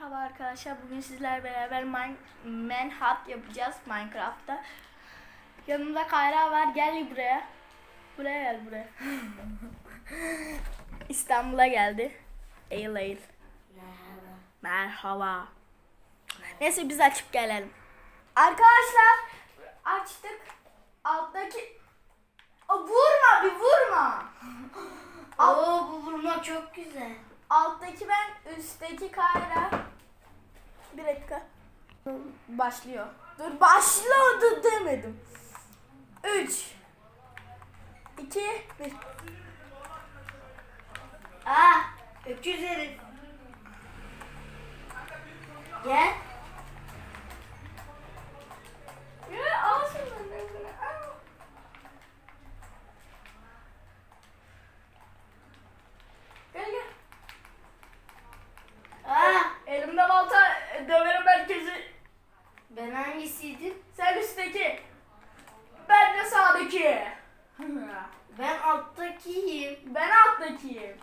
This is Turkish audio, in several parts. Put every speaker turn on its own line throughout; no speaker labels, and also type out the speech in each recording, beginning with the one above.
Merhaba arkadaşlar. Bugün sizler beraber mine, Manhunt yapacağız Minecraft'ta. Yanımda Kayra var. Gel buraya. Buraya gel buraya. İstanbul'a geldi. Eğil eğil. Merhaba. Neyse biz açıp gelelim. Arkadaşlar açtık. Alttaki Aa, vurma bir vurma.
Oo bu vurma çok güzel.
Alttaki ben, üstteki Kayra. Bir dakika. Başlıyor. Dur başladı demedim. 3 2 1
Aa öküz herif. Gel.
Ya al şunu. al. Gel gel.
Aa
Elimde balta döverim herkesi.
ben hangisiydim?
Sen üstteki. Ben de sağdaki.
Ben alttakiyim.
ben alttakiyim.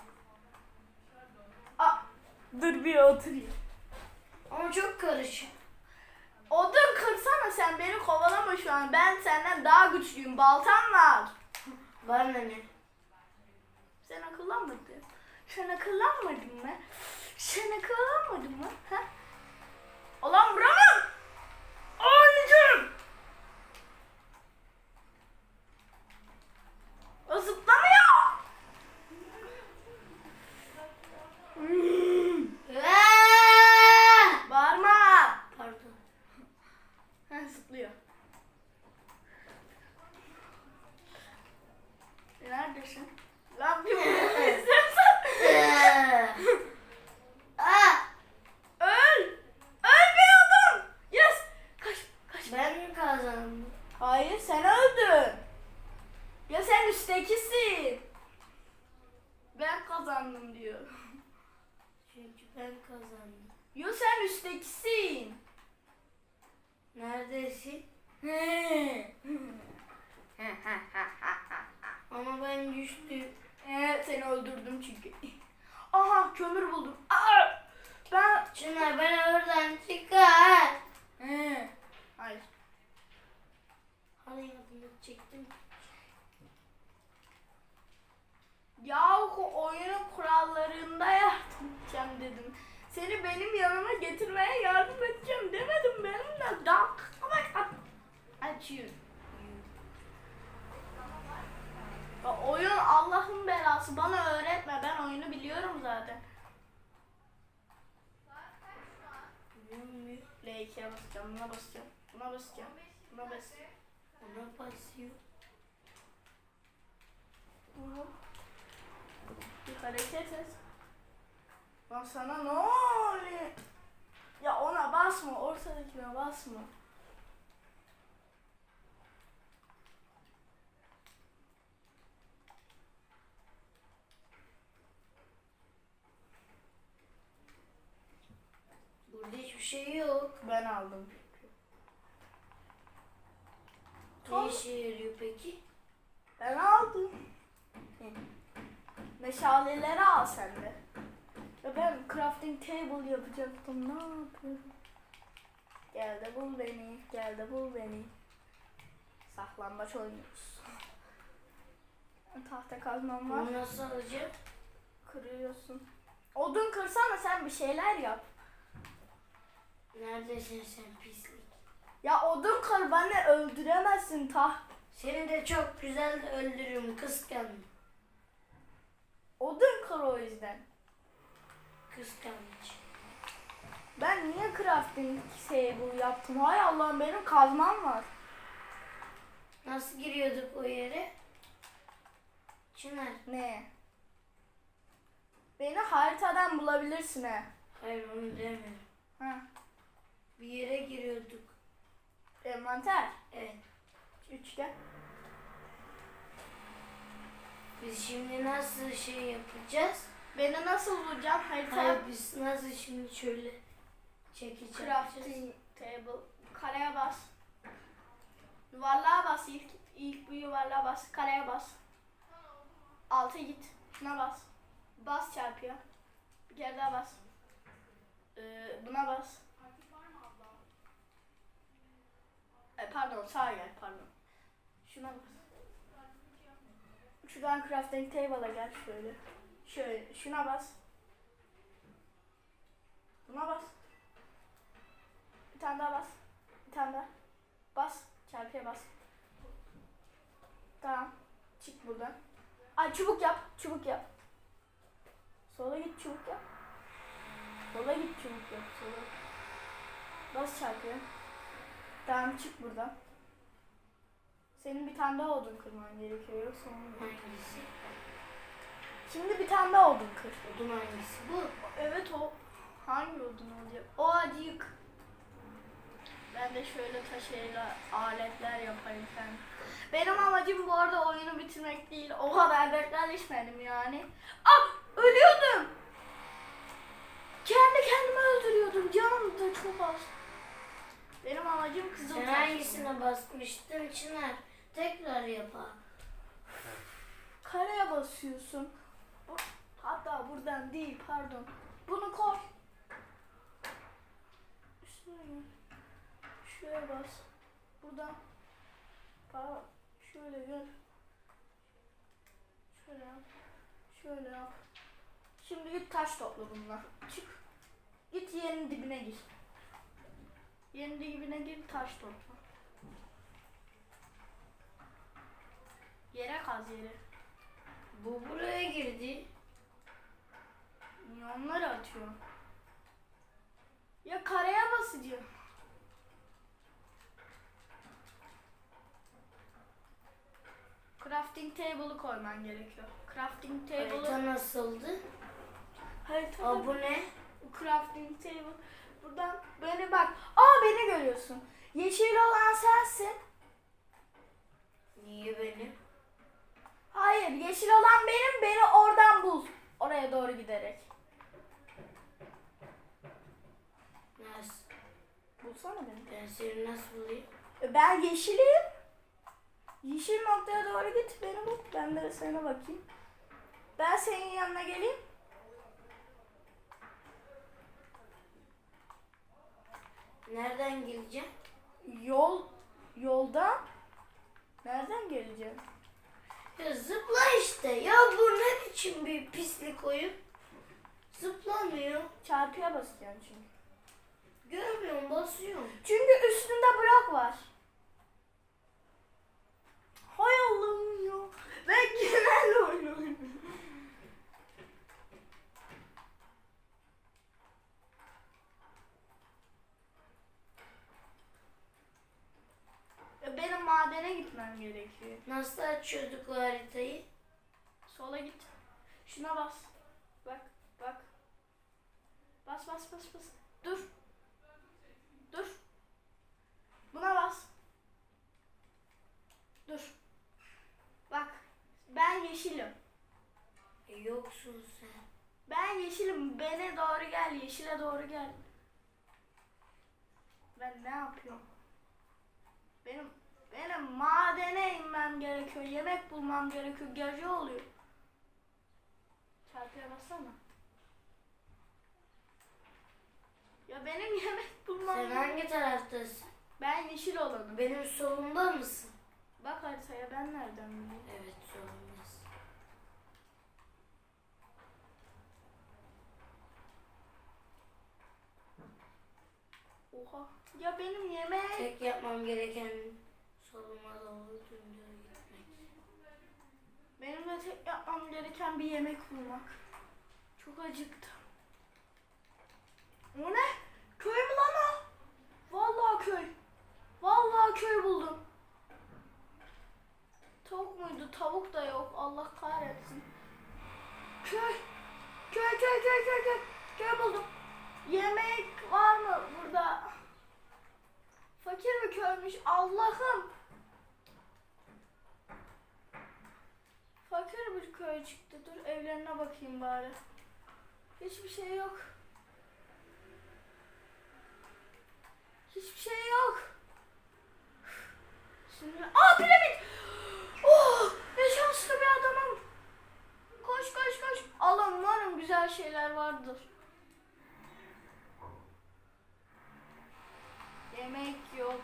Aa, dur bir oturayım.
Ama çok karışık.
Odun kırsana sen beni kovalama şu an. Ben senden daha güçlüyüm. Baltam var.
Bana ne?
Sen akıllanmadın. Sen akıllanmadın mı? Sen akıllanmadın mı? Ha? Ulan vuramam. Oynayacağım. O zıplamıyor.
Aa!
Bağırma.
Pardon.
Ha, zıplıyor. E, Neredesin? Lan bir vurma istersen.
Aa! Aa!
Öl! Ölmüyordum! Yes! Kaç, kaç.
Ben mi kazandım?
Hayır sen öldün. Ya sen üsttekisin. Ben kazandım diyor.
Çünkü ben kazandım.
Yo sen üsttekisin.
Neredesin? Ama ben güçlüyüm.
evet seni öldürdüm çünkü. Aha kömür buldum. Aa, ben...
Çınar ben oradan çıkar.
He. Hayır.
Yardım çektim.
Edeceğim dedim. Seni benim yanıma getirmeye yardım edeceğim demedim benimle. Dak. Ama açıyor. Ya oyun Allah'ın belası. Bana öğretme. Ben oyunu biliyorum zaten. L2'ye basacağım. Buna basacağım. Buna basacağım. Buna basacağım.
Ona basıyor.
Bir hareket et. Lan sana ne oluyor? Ya ona basma, ortadakine basma.
Burada hiçbir şey yok.
Ben aldım.
Ne işe yarıyor peki?
Ben aldım. Meşaleleri al sen de. Ya ben crafting table yapacaktım. Ne yapıyorum? Gel de bul beni. Gel de bul beni. Saklambaç oynuyoruz. Tahta kazmam var.
Bunu nasıl alacağım?
Kırıyorsun. Odun kırsana sen bir şeyler yap.
Neredesin sen pislik?
Ya odun kır beni öldüremezsin tah.
Seni de çok güzel öldürürüm kıskandım.
Odun kır o yüzden.
Kıskanmış.
Ben niye crafting table yaptım? Hay Allah'ım benim kazmam var.
Nasıl giriyorduk o yere? Çınar.
Ne? Beni haritadan bulabilirsin he.
Hayır onu demiyorum.
Ha.
Bir yere giriyorduk.
Envanter.
Evet.
Üçgen.
Biz şimdi nasıl şey yapacağız?
Beni nasıl bulacağım? Harita.
Hayır biz nasıl şimdi şöyle çekeceğim.
Crafting table. Kareye bas. Yuvarlığa bas ilk. ilk bu yuvarlığa bas. Kareye bas. Alta git. Şuna bas. Bas çarpıyor. Bir kere daha bas. Ee, buna bas. E, pardon sağa gel pardon. Şuna bas. Şuradan crafting table'a gel şöyle. Şöyle şuna bas. Buna bas. Bir tane daha bas. Bir tane daha. Bas. Çarpıya bas. Tamam. Çık buradan. Ay çubuk yap. Çubuk yap. Sola git çubuk yap. Sola git çubuk yap. Sola. Bas çarpıya. Tamam çık buradan. Senin bir tane daha odun kırman gerekiyor yoksa olmuyor. Şimdi bir tane daha odun kır.
Odun hangisi? Bu.
Evet o. Hangi odun olacak? O yık. Ben de şöyle taşıyla aletler yapayım sen. Benim amacım bu arada oyunu bitirmek değil. O kadar dertleşmedim yani. Ah ölüyordum. Kendi kendimi öldürüyordum. Canım da çok az. Benim amacım kızıl
Sen hangisine basmıştın Çınar? Tekrar yapar.
Kareye basıyorsun. Hatta buradan değil pardon. Bunu koy. Üstüne gel. Bas. Buradan. Aa, şöyle gel. Şöyle yap. Şöyle yap. Şimdi git taş topla bununla. Çık. Git yerin dibine gir. Yerin dibine gir taş topla. Yere kaz yere.
Bu buraya girdi.
Milyonları atıyor. Ya karaya basacağım. Crafting table'ı koyman gerekiyor. Crafting table'ı...
Harita nasıldı?
Haritada
Aa, bu ne?
crafting table. Buradan beni bak. Aa beni görüyorsun. Yeşil olan sensin.
Niye benim?
Hayır yeşil olan benim. Beni oradan bul. Oraya doğru giderek.
Nasıl?
Bulsana beni.
Ben seni nasıl bulayım?
E, Ben yeşilim. Yeşil noktaya doğru git beni bul. Ben de sana bakayım. Ben senin yanına geleyim.
Nereden geleceğim?
Yol yoldan nereden geleceğim?
Ya zıpla işte. Ya bu ne biçim bir pislik oyun? Zıplamıyor.
Çarpıya basacaksın çünkü.
Görmüyorum basıyorum.
Çünkü üstünde blok var. Hay Allah'ım ya. Ben genel oyun oynuyorum. Ya Benim gerekiyor.
Nasıl açıyorduk o haritayı?
Sola git. Şuna bas. Bak, bak. Bas, bas, bas, bas. Dur. Dur. Buna bas. Dur. Bak. Ben yeşilim.
E, yoksun sen.
Ben yeşilim. Bana doğru gel. Yeşile doğru gel. Ben ne yapıyorum? Benim benim madene inmem gerekiyor. Yemek bulmam gerekiyor. Gece oluyor. Çarpıya bassana. Ya benim yemek bulmam
Sen hangi taraftasın?
Ben yeşil olanım.
Benim solumda mısın?
Bak haritaya ben nereden bileyim?
Evet solumdasın.
Oha. Ya benim yemek.
Tek yapmam gereken soluma doğru dümdüz gitmek.
Benim de tek yapmam gereken bir yemek bulmak. Çok acıktım. O ne? Köy mü lan o? Vallahi köy. Vallahi köy buldum. Tavuk muydu? Tavuk da yok. Allah kahretsin. Köy. Köy köy köy köy köy. Köy buldum. Yemek var mı burada? Fakir mi köymüş? Allah'ım. Fakir bir köy çıktı. Dur evlerine bakayım bari. Hiçbir şey yok. Hiçbir şey yok. Şimdi... Aa piramit! Oh! Ne bir adamım. Koş koş koş. Alın umarım güzel şeyler vardır. Yemek yok.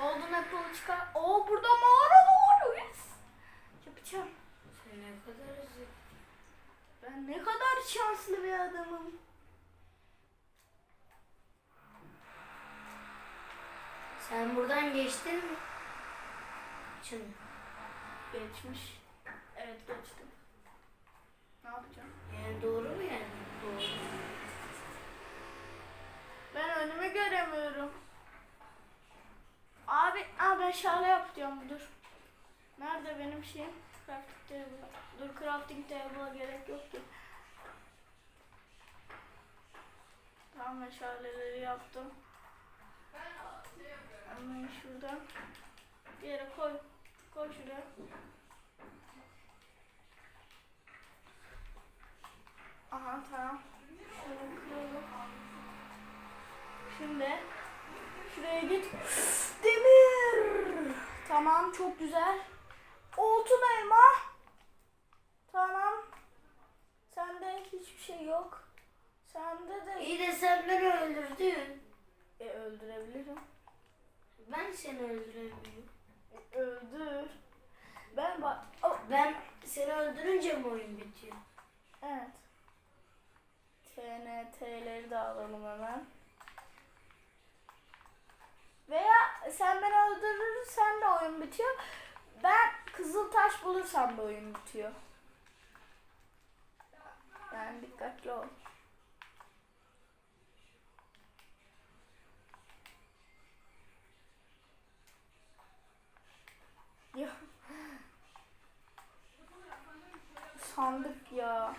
golden apple çıkar. Oo burada. Yes. Yapacağım.
Sen ne kadar hızlı.
Ben ne kadar şanslı bir adamım.
Sen buradan geçtin mi? Şimdi.
Geçmiş. Evet geçtim. Ne yapacağım?
Yani doğru mu yani? Doğru.
Ben önümü göremiyorum. Abi, aa ben şale yapacağım dur. Nerede benim şeyim? Crafting table. Dur crafting table'a gerek yok ki. Tamam ben şaleleri yaptım. Hemen şuradan bir yere koy. Koy şuraya. Aha tamam. Şöyle kıralım. Şimdi şuraya git. Demir. Tamam çok güzel. Altın elma. Tamam. Sende hiçbir şey yok. Sende de
İyi de sen beni öldürdün.
e, öldürebilirim.
Ben seni öldüremiyorum.
Öldür. Ben bak. Oh,
Ben seni öldürünce mi oyun bitiyor?
evet. TNT'leri de alalım hemen. Veya sen beni öldürürsen de oyun bitiyor. Ben kızıl taş bulursam da oyun bitiyor. Yani dikkatli ol. Ya. Sandık ya.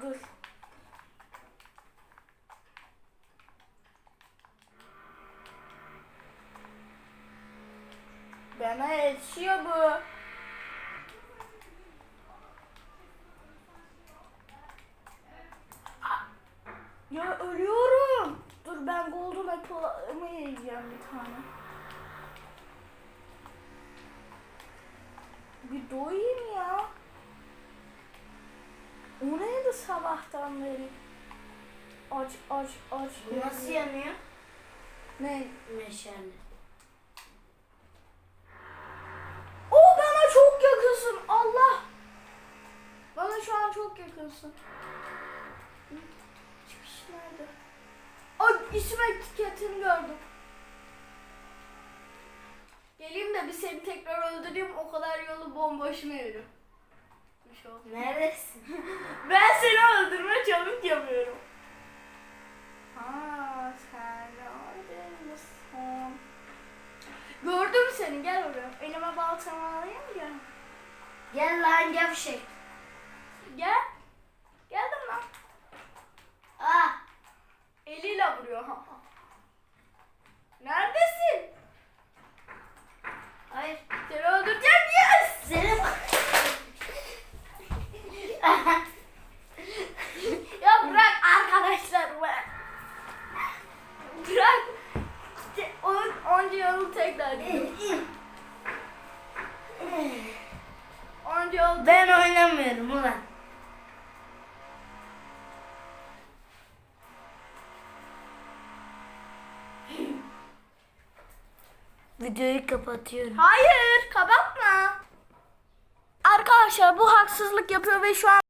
Dur. Bana yetişiyor bu. Ya ölüyorum. Dur ben golden apple'ımı yiyeceğim bir tane. Bir doyayım ya. O neydi sabahtan beri? Aç aç aç.
Nasıl yanıyor?
Ne?
Meşale.
O bana çok yakınsın. Allah. Bana şu an Hı, Çıkış nerede? Ay isim etiketini gördüm. Geleyim de bir seni tekrar öldüreyim o kadar yolu bomboşuna yürü. Şey olmaz.
Neredesin?
Ben seni öldürme çabuk yapıyorum. Aa sen mısın? Gördüm seni gel oraya. Elime baltamı alayım gel.
Gel lan gevşek.
Gel.
Videoyu kapatıyorum.
Hayır kapatma. Arkadaşlar bu haksızlık yapıyor ve şu an